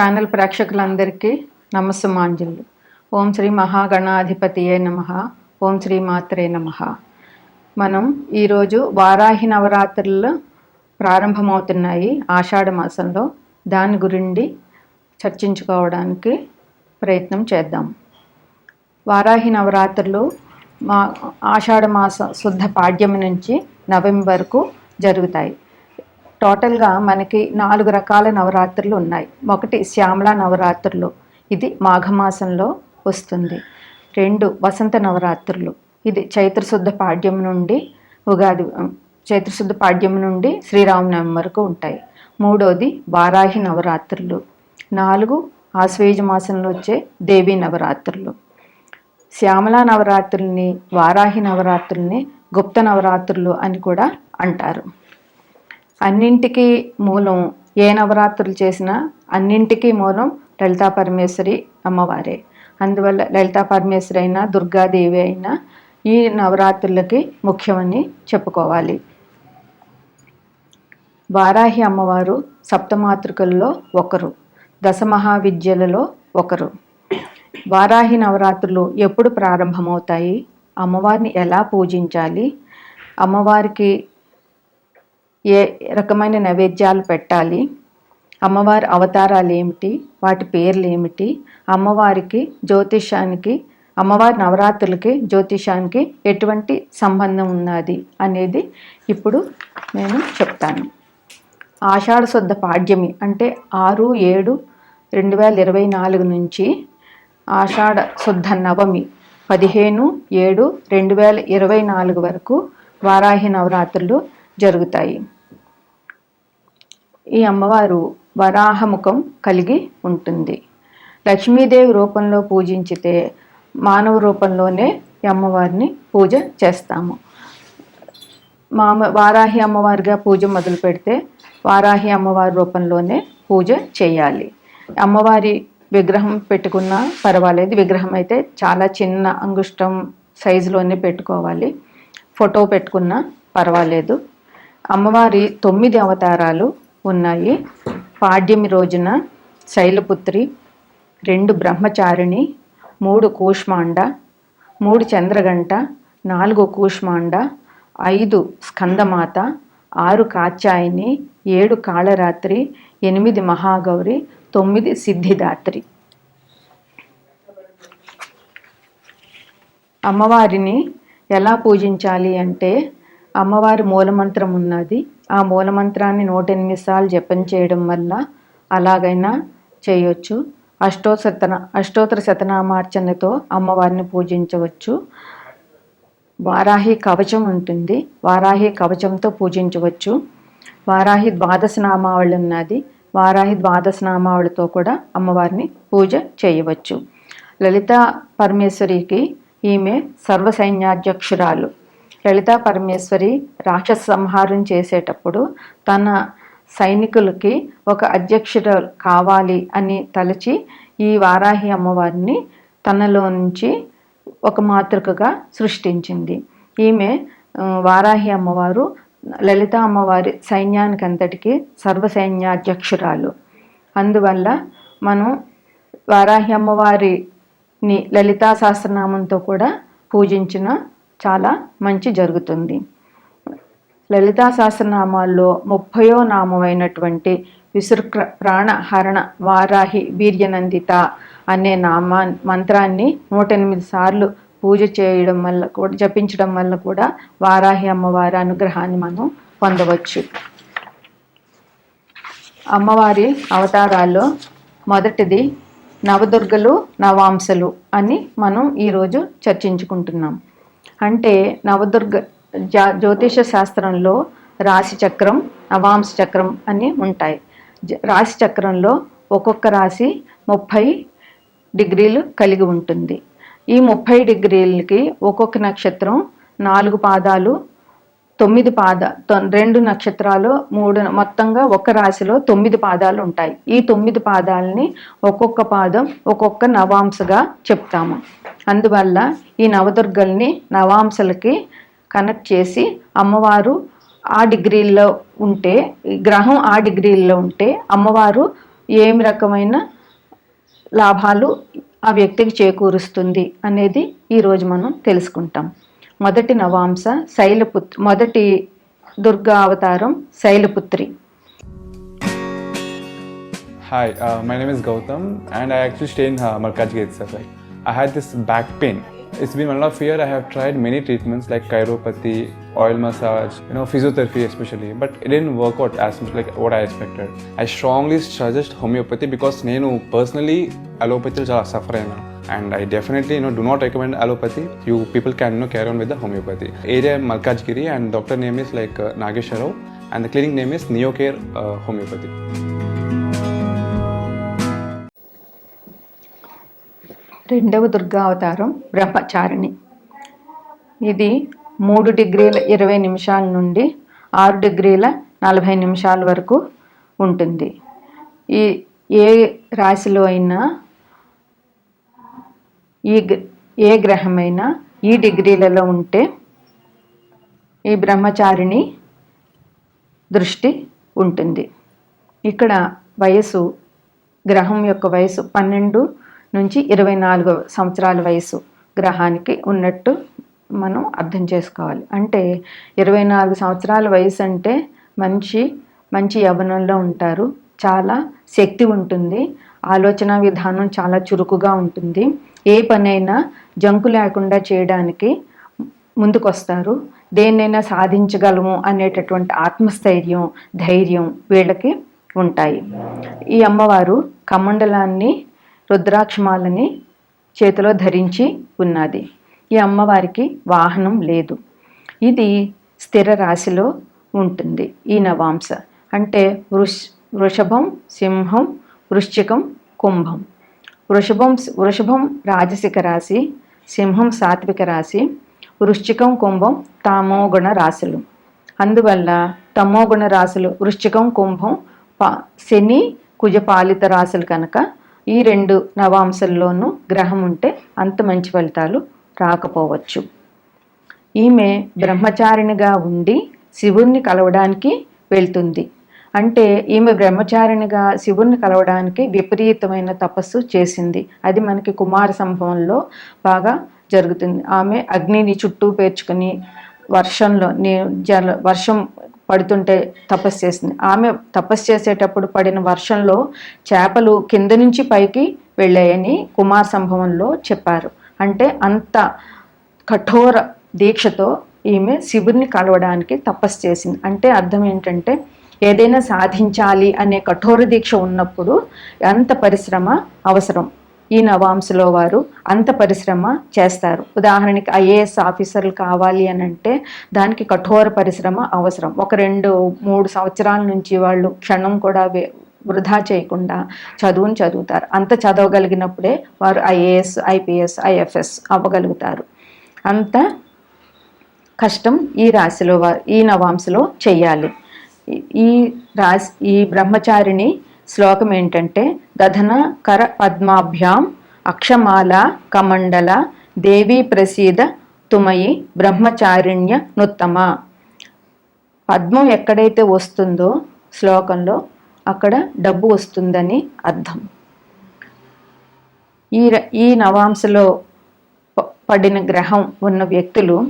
channel ప్రేక్షకులందరికీ నమస్సుమాంజలు. ఓం శ్రీ మహాగణాధిపతియే నమ. ఓం శ్రీ మాత్రే నమ. మనం ఈరోజు వారాహి నవరాత్రులు ప్రారంభమవుతున్నాయి ఆషాఢ మాసంలో. దాని గురించి చర్చించుకోవడానికి ప్రయత్నం చేద్దాం. వారాహి నవరాత్రులు మా ఆషాఢ మాస శుద్ధ పాడ్యమి నుంచి నవంబర్ వరకు జరుగుతాయి. టోటల్గా మనకి నాలుగు రకాల నవరాత్రులు ఉన్నాయి. ఒకటి శ్యామల నవరాత్రులు. ఇది మాఘమాసంలో వస్తుంది. రెండు వసంత నవరాత్రులు. ఇది చైత్రశుద్ధ పాడ్యం నుండి ఉగాది చైత్రశుద్ధ పాడ్యం నుండి శ్రీరామనవమి వరకు ఉంటాయి. మూడోది వారాహి నవరాత్రులు. నాలుగు ఆశ్వేజ మాసంలో వచ్చే దేవీ నవరాత్రులు. శ్యామల నవరాత్రుల్ని వారాహి నవరాత్రుల్ని గుప్త నవరాత్రులు అని కూడా అంటారు. అన్నింటికీ మూలం ఏ నవరాత్రులు చేసినా అన్నింటికీ మూలం లలితా పరమేశ్వరి అమ్మవారే. అందువల్ల లలితా పరమేశ్వరి అయినా దుర్గాదేవి అయినా ఈ నవరాత్రులకి ముఖ్యమని చెప్పుకోవాలి. వారాహి అమ్మవారు సప్తమాతృకల్లో ఒకరు దశమహావిద్యలలో ఒకరు. వారాహి నవరాత్రులు ఎప్పుడు ప్రారంభమవుతాయి? అమ్మవారిని ఎలా పూజించాలి? అమ్మవారికి ఏ రకమైన నైవేద్యాలు పెట్టాలి? అమ్మవారి అవతారాలు ఏమిటి? వాటి పేర్లు ఏమిటి? అమ్మవారికి జ్యోతిషానికి అమ్మవారి నవరాత్రులకి జ్యోతిషానికి ఎటువంటి సంబంధం ఉన్నది అనేది ఇప్పుడు నేను చెప్తాను. ఆషాఢ శుద్ధ పాడ్యమి అంటే ఆరు ఏడు రెండు వేల ఇరవై నాలుగు నుంచి ఆషాఢ శుద్ధ నవమి పదిహేను ఏడు రెండు వేల ఇరవై నాలుగు వరకు వారాహి నవరాత్రులు జరుగుతాయి. ఈ అమ్మవారు వరాహముఖం కలిగి ఉంటుంది. లక్ష్మీదేవి రూపంలో పూజించితే మానవ రూపంలోనే ఈ అమ్మవారిని పూజ చేస్తాము. మామ వారాహి అమ్మవారిగా పూజ మొదలు పెడితే వారాహి అమ్మవారి రూపంలోనే పూజ చేయాలి. అమ్మవారి విగ్రహం పెట్టుకున్నా పర్వాలేదు. విగ్రహం అయితే చాలా చిన్న అంగుష్టం సైజులోనే పెట్టుకోవాలి. ఫోటో పెట్టుకున్నా పర్వాలేదు. అమ్మవారి తొమ్మిది అవతారాలు ఉన్నాయి. పాడ్యమి రోజున శైలపుత్రి రెండు బ్రహ్మచారిణి మూడు కూష్మాండ మూడు చంద్రగంట నాలుగు కూష్మాండ ఐదు స్కందమాత ఆరు కాచాయిని ఏడు కాళరాత్రి ఎనిమిది మహాగౌరి తొమ్మిది సిద్ధిదాత్రి. అమ్మవారిని ఎలా పూజించాలి అంటే అమ్మవారి మూలమంత్రం ఉన్నది ఆ మూలమంత్రాన్ని నూట ఎనిమిది సార్లు జపం చేయడం వల్ల అలాగైనా చేయొచ్చు. అష్టోశతన అష్టోత్తర శతనామార్చనతో అమ్మవారిని పూజించవచ్చు. వారాహి కవచం ఉంటుంది. వారాహి కవచంతో పూజించవచ్చు. వారాహి ద్వాదశ నామావళి ఉన్నది. వారాహి ద్వాదశ నామావళితో కూడా అమ్మవారిని పూజ చేయవచ్చు. లలిత పరమేశ్వరికి ఈమె సర్వసైన్యాధ్యక్షురాలు. లలితా పరమేశ్వరి రాక్షస సంహారం చేసేటప్పుడు తన సైనికులకి ఒక అధ్యక్షుడు కావాలి అని తలచి ఈ వారాహి అమ్మవారిని తనలో నుంచి ఒక మాతృకగా సృష్టించింది. ఈమె వారాహి అమ్మవారు లలిత అమ్మవారి సైన్యానికి అంతటికి సర్వసైన్యాధ్యక్షురాలు. అందువల్ల మనం వారాహి అమ్మవారిని లలితా సహస్రనామంతో కూడా పూజించిన చాలా మంచి జరుగుతుంది. లలితా సహస్రనామాల్లో ముప్పయో నామమైనటువంటి విసృక్ర ప్రాణహరణ వారాహి వీర్యనందిత అనే నామా మంత్రాన్ని నూట ఎనిమిది సార్లు పూజ చేయడం వల్ల కూడా జపించడం వల్ల కూడా వారాహి అమ్మవారి అనుగ్రహాన్ని మనం పొందవచ్చు. అమ్మవారి అవతారాల్లో మొదటిది నవదుర్గలు నవాంశలు అని మనం ఈరోజు చర్చించుకుంటున్నాం. అంటే నవదుర్గ జ్యోతిష శాస్త్రంలో రాశి చక్రం నవాంశ చక్రం అని ఉంటాయి. రాశి చక్రంలో ఒక్కొక్క రాశి ముప్పై డిగ్రీలు కలిగి ఉంటుంది. ఈ ముప్పై డిగ్రీలకి ఒక్కొక్క నక్షత్రం నాలుగు పాదాలు తొమ్మిది పాద రెండు నక్షత్రాలు మూడు మొత్తంగా ఒక రాశిలో తొమ్మిది పాదాలు ఉంటాయి. ఈ తొమ్మిది పాదాలని ఒక్కొక్క పాదం ఒక్కొక్క నవాంశగా చెప్తాము. అందువల్ల ఈ నవదుర్గల్ని నవాంశలకి కనెక్ట్ చేసి అమ్మవారు ఆ డిగ్రీల్లో ఉంటే గ్రహం ఆ డిగ్రీల్లో ఉంటే అమ్మవారు ఏమి రకమైన లాభాలు ఆ వ్యక్తికి చేకూరుస్తుంది అనేది ఈరోజు మనం తెలుసుకుంటాం. మొదటి నవాంశ శైలపుత్రి మొదటి దుర్గా అవతారం Shailaputri hi my name is Gautam and I actually stay in Markaz gate sir like I had this back pain it's been one of year I have tried many treatments like chiropathy oil massage, you know, physiotherapy especially, but it didn't work out as much like what I expected. I strongly suggest homeopathy because నేను personally allopathy చాలా suffer అయినా and I definitely you know do not recommend allopathy. You people can you know carry on with the homeopathy. Area Malkajgiri and doctor name is like uh, Nagesha Rao and the clinic name is Neocare uh, Homeopathy. రెండవ దుర్గా అవతారం బ్రహ్మచారిణి ఇది మూడు డిగ్రీల ఇరవై నిమిషాల నుండి ఆరు డిగ్రీల నలభై నిమిషాల వరకు ఉంటుంది. ఈ ఏ రాశిలో అయినా ఈ గ- ఏ గ్రహమైనా ఈ డిగ్రీలలో ఉంటే ఈ బ్రహ్మచారిణి దృష్టి ఉంటుంది. ఇక్కడ వయసు గ్రహం యొక్క వయసు పన్నెండు నుంచి ఇరవై నాలుగు సంవత్సరాల వయసు గ్రహానికి ఉన్నట్టు మనం అర్థం చేసుకోవాలి. అంటే ఇరవై నాలుగు సంవత్సరాల వయసు అంటే మంచి మంచి యవ్వనంలో ఉంటారు. చాలా శక్తి ఉంటుంది. ఆలోచన విధానం చాలా చురుకుగా ఉంటుంది. ఏ పనైనా జంకు లేకుండా చేయడానికి ముందుకొస్తారు. దేన్నైనా సాధించగలము అనేటటువంటి ఆత్మస్థైర్యం ధైర్యం వీళ్ళకి ఉంటాయి. ఈ అమ్మవారు కమండలాన్ని రుద్రాక్షమాలని చేతిలో ధరించి ఉన్నది. ఈ అమ్మవారికి వాహనం లేదు. ఇది స్థిర రాశిలో ఉంటుంది ఈ నవాంశ. అంటే వృష్ వృషభం సింహం వృశ్చికం కుంభం. వృషభం వృషభం రాజసిక రాశి సింహం సాత్విక రాశి వృశ్చికం కుంభం తామోగుణ రాశులు. అందువల్ల తమోగుణ రాశులు వృశ్చికం కుంభం పా శని కుజపాలిత రాశులు కనుక ఈ రెండు నవాంశల్లోనూ గ్రహం ఉంటే అంత మంచి ఫలితాలు రాకపోవచ్చు. ఈమె బ్రహ్మచారిణిగా ఉండి శివుణ్ణి కలవడానికి వెళ్తుంది. అంటే ఈమె బ్రహ్మచారిణిగా శివుణ్ణి కలవడానికి విపరీతమైన తపస్సు చేసింది. అది మనకి కుమార సంభవంలో బాగా జరుగుతుంది. ఆమె అగ్నిని చుట్టూ పేర్చుకుని వర్షంలో జల వర్షం పడుతుంటే తపస్సు చేసింది. ఆమె తపస్సు చేసేటప్పుడు పడిన వర్షంలో చేపలు కింద నుంచి పైకి వెళ్ళాయని కుమార సంభవంలో చెప్పారు. అంటే అంత కఠోర దీక్షతో ఈమె శివుడిని కలవడానికి తపస్సు చేసింది. అంటే అర్థం ఏంటంటే ఏదైనా సాధించాలి అనే కఠోర దీక్ష ఉన్నప్పుడు అంత పరిశ్రమ అవసరం. ఈ నవాంశలో వారు అంత పరిశ్రమ చేస్తారు. ఉదాహరణకి ఐఏఎస్ ఆఫీసర్లు కావాలి అని అంటే దానికి కఠోర పరిశ్రమ అవసరం. ఒక రెండు మూడు సంవత్సరాల నుంచి వాళ్ళు క్షణం కూడా వృధా చేయకుండా చదువును చదువుతారు. అంత చదవగలిగినప్పుడే వారు ఐఏఎస్ ఐపీఎస్ ఐఎఫ్ఎస్ అవ్వగలుగుతారు. అంత కష్టం ఈ రాశిలో ఈ నవాంశలో చెయ్యాలి. ఈ- రాశి ఈ బ్రహ్మచారిణి శ్లోకం ఏంటంటే దధన కర పద్మాభ్యాం అక్షమాల కమండల దేవి ప్రసీద తుమయి బ్రహ్మచారిణ్య నుత్తమ. పద్మం ఎక్కడైతే వస్తుందో శ్లోకంలో అక్కడ డబ్బు వస్తుందని అర్థం. ఈ ర- ఈ నవాంశలో పడిన గ్రహం ఉన్న వ్యక్తులు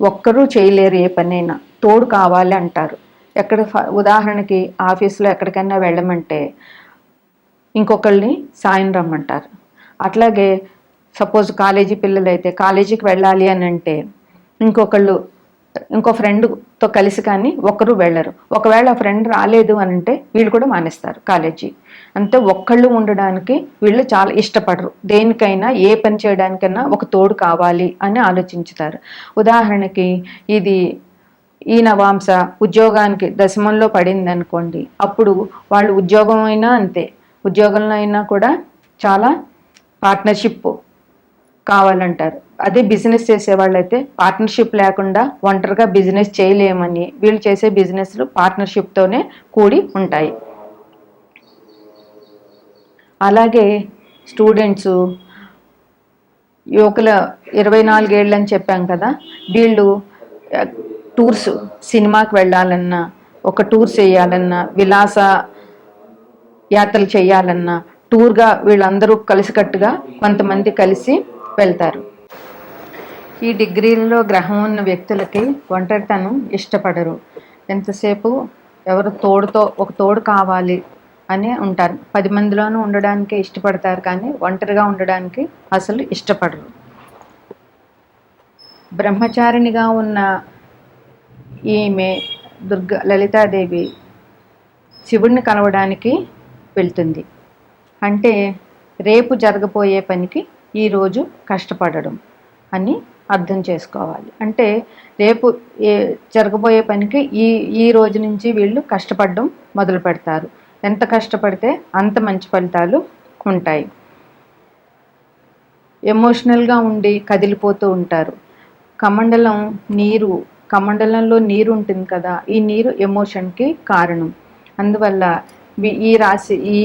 ఒక్కరూ చేయలేరు ఏ పనైనా తోడు కావాలి అంటారు. ఎక్కడ ఉదాహరణకి ఆఫీస్లో ఎక్కడికైనా వెళ్ళమంటే ఇంకొకళ్ళని సాయం రమ్మంటారు. అట్లాగే సపోజ్ కాలేజీ పిల్లలు అయితే కాలేజీకి వెళ్ళాలి అని అంటే ఇంకొకళ్ళు ఇంకో ఫ్రెండ్తో కలిసి కానీ ఒకరు వెళ్ళరు. ఒకవేళ ఆ ఫ్రెండ్ రాలేదు అని అంటే వీళ్ళు కూడా మానేస్తారు కాలేజీ. అంతే ఒక్కళ్ళు ఉండడానికి వీళ్ళు చాలా ఇష్టపడరు. దేనికైనా ఏ పని చేయడానికైనా ఒక తోడు కావాలి అని ఆలోచించుతారు. ఉదాహరణకి ఇది ఈ నవాంశ ఉద్యోగానికి దశమంలో పడింది అనుకోండి అప్పుడు వాళ్ళు ఉద్యోగం అయినా అంతే. ఉద్యోగంలో అయినా కూడా చాలా పార్ట్నర్షిప్ కావాలంటారు. అదే బిజినెస్ చేసేవాళ్ళు అయితే పార్ట్నర్షిప్ లేకుండా ఒంటరిగా బిజినెస్ చేయలేమని వీళ్ళు చేసే బిజినెస్లు పార్ట్నర్షిప్తోనే కూడి ఉంటాయి. అలాగే స్టూడెంట్స్ యువకుల ఇరవై నాలుగేళ్ళు అని చెప్పాం కదా వీళ్ళు టూర్స్ సినిమాకి వెళ్ళాలన్నా ఒక టూర్ చేయాలన్నా విలాస యాత్రలు చేయాలన్నా టూర్గా వీళ్ళందరూ కలిసికట్టుగా కొంతమంది కలిసి వెళ్తారు. ఈ డిగ్రీలలో గ్రహం ఉన్న వ్యక్తులకి ఒంటరితనం ఇష్టపడరు. ఎంతసేపు ఎవరు తోడుతో ఒక తోడు కావాలి అని ఉంటారు. పది మందిలోనూ ఉండడానికే ఇష్టపడతారు కానీ ఒంటరిగా ఉండడానికి అసలు ఇష్టపడరు. బ్రహ్మచారిణిగా ఉన్న ఈమె దుర్గ లలితాదేవి శివుడిని కలవడానికి వెళ్తుంది. అంటే రేపు జరగబోయే పనికి ఈరోజు కష్టపడడం అని అర్థం చేసుకోవాలి. అంటే రేపు ఏ జరగబోయే పనికి ఈ ఈ రోజు నుంచి వీళ్ళు కష్టపడడం మొదలు పెడతారు. ఎంత కష్టపడితే అంత మంచి ఫలితాలు ఉంటాయి. ఎమోషనల్గా ఉండి కదిలిపోతూ ఉంటారు. కమండలం నీరు కమండలంలో నీరు ఉంటుంది కదా ఈ నీరు ఎమోషన్కి కారణం. అందువల్ల ఈ రాశి ఈ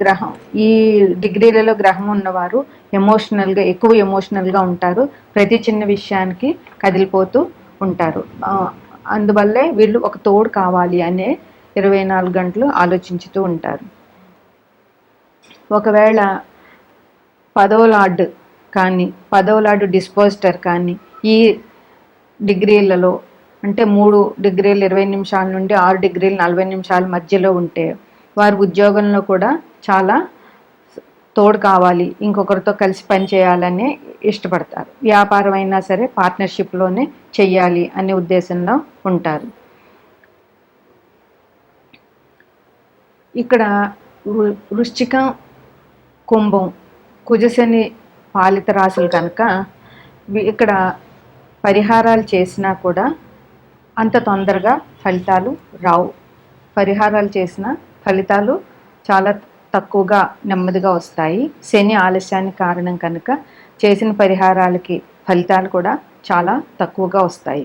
గ్రహం ఈ డిగ్రీలలో గ్రహం ఉన్నవారు ఎమోషనల్గా ఎక్కువ ఎమోషనల్గా ఉంటారు. ప్రతి చిన్న విషయానికి కదిలిపోతూ ఉంటారు. అందువల్లే వీళ్ళు ఒక తోడు కావాలి అనే ఇరవై నాలుగు గంటలు ఆలోచించుతూ ఉంటారు. ఒకవేళ పదవ లార్డ్ కానీ పదో లార్డ్ డిస్పోజిటర్ కానీ ఈ డిగ్రీలలో అంటే మూడు డిగ్రీలు ఇరవై నిమిషాల నుండి ఆరు డిగ్రీలు నలభై నిమిషాల మధ్యలో ఉంటే వారి ఉద్యోగంలో కూడా చాలా తోడు కావాలి ఇంకొకరితో కలిసి పనిచేయాలని ఇష్టపడతారు. వ్యాపారం అయినా సరే పార్ట్నర్షిప్లోనే చెయ్యాలి అనే ఉద్దేశంలో ఉంటారు. ఇక్కడ వృశ్చిక కుంభం కుజశని పాలిత రాశులు కనుక ఇక్కడ పరిహారాలు చేసినా కూడా అంత తొందరగా ఫలితాలు రావు. పరిహారాలు చేసినా ఫలితాలు చాలా తక్కువగా నెమ్మదిగా వస్తాయి. శని ఆలస్యానికి కారణం కనుక చేసిన పరిహారాలకి ఫలితాలు కూడా చాలా తక్కువగా వస్తాయి.